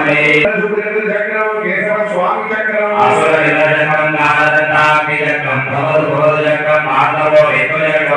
స్వామి. చక్రం అసుర చక్రం నారద చక్రం భవదు భవదు చక్రం మాధవ వేదో చక్రం